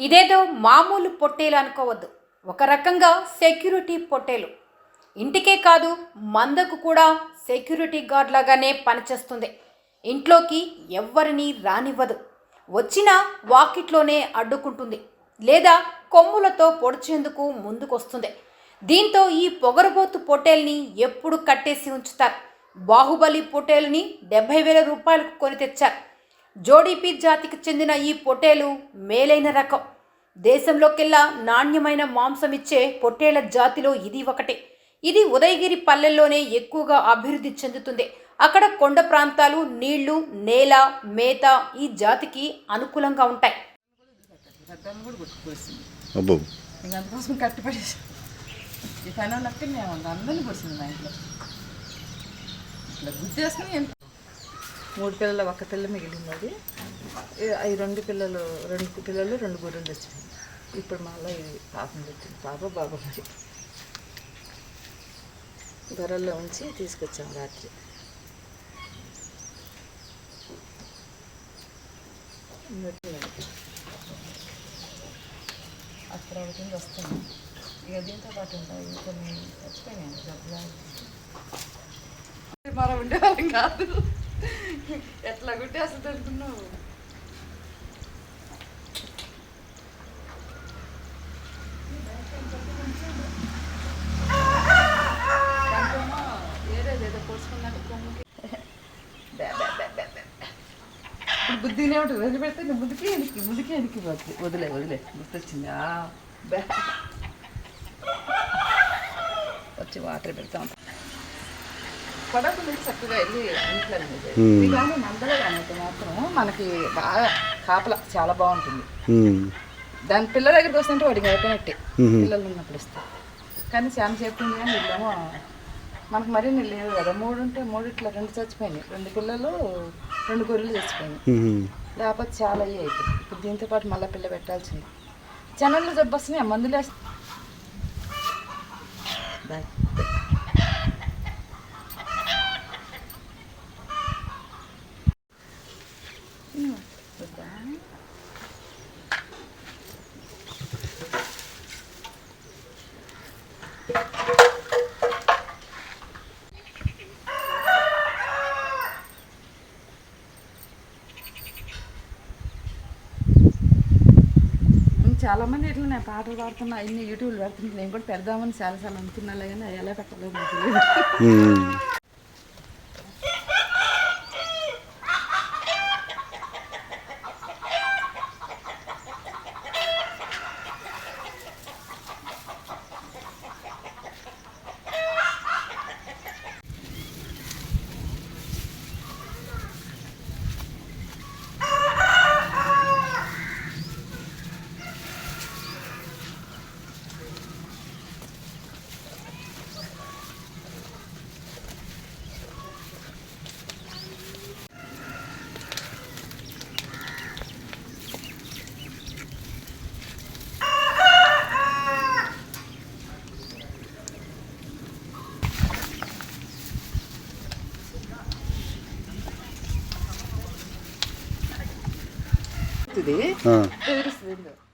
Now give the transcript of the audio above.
ఇదేదో మామూలు పొట్టేలు అనుకోవద్దు. ఒక రకంగా సెక్యూరిటీ పొట్టేలు. ఇంటికే కాదు మందకు కూడా సెక్యూరిటీ గార్డ్ లాగానే పనిచేస్తుంది. ఇంట్లోకి ఎవ్వరిని రానివ్వదు. వచ్చినా వాకిట్లోనే అడ్డుకుంటుంది. లేదా కొమ్ములతో పొడిచేందుకు ముందుకొస్తుంది. దీంతో ఈ పొగరబోతు పొట్టేల్ని ఎప్పుడు కట్టేసి ఉంచుతారు. బాహుబలి పొట్టేల్ని డెబ్బై వేల రూపాయలకు కొని తెచ్చారు. జోడీపీ జాతికి చెందిన ఈ పొట్టేలు మేలైన రకం. దేశంలోకెల్లా నాణ్యమైన మాంసం ఇచ్చే పొట్టేళ్ళ జాతిలో ఇది ఒకటి. ఇది ఉదయగిరి పల్లెల్లోనే ఎక్కువగా అభివృద్ధి చెందుతుంది. అక్కడ కొండ ప్రాంతాలు నీళ్ళు నేల మేత ఈ జాతికి అనుకూలంగా ఉంటాయి. అందుకోసం ఈ పని వాళ్ళకి మేము అందరినీ మా ఇంట్లో. ఇట్లా మూడు పిల్లలు ఒక పిల్ల మిగిలినది ఈ- రెండు పిల్లలు రెండు పిల్లలు రెండు గొర్రెలు తెచ్చిపోయింది ఇప్పుడు మళ్ళీ ఇది పాపం తెచ్చింది. పాప బాబా మరి గొర్రెల్లో ఉంచి తీసుకొచ్చాం రాత్రి. అక్కడ ఒకటి వస్తుంది. ఇక దీంతో పాటు ఉంటాయి కొన్ని చచ్చిపోయినాయి డబ్బులు మరో ఉండేవాళ్ళం కాదు. అట్లా కొట్టి అసలు బే. ఇప్పుడు బుద్ధినే ఉంటుంది వదిలిపెడితే నేను ముందుకే ఎనికి ముందుకే ఎనికి వదిలే వదిలే గుర్తొచ్చిందా? వచ్చి వాటర్ పెడతా పడకు మీరు చక్కగా వెళ్ళి ఇంట్లో ఉండేది. ఇది కానీ మందలో కానీ అయితే మాత్రం మనకి బాగా కాపల చాలా బాగుంటుంది. దాని పిల్లల దగ్గరికి వస్తుంటే వాడికి అయిపోయినట్టే పిల్లలు ఉన్నప్పుడు ఇస్తే. కానీ చాలా చెప్పింది కానీ వీళ్ళేమో మనకు మరీ నీళ్ళు లేవు కదా. మూడు ఉంటే మూడు ఇట్లా రెండు చచ్చిపోయినాయి. రెండు పిల్లలు రెండు గొర్రెలు చచ్చిపోయినాయి. లేకపోతే చాలా అయ్యి అయిపోయి ఇప్పుడు దీంతో పాటు మళ్ళీ పిల్ల పెట్టాల్సింది. చెనల్లో జబ్బు వస్తున్నాయి మందులు వేసి చాలామంది చాలా మంది ఇట్లా నేను పాటలు పాడుతున్నా అన్ని యూట్యూబ్లో పెడుతుంటే నేను కూడా పెడదామని చాలాసార్లు అనుకున్నా కానీ ఎలా పెట్టలేదు నాకు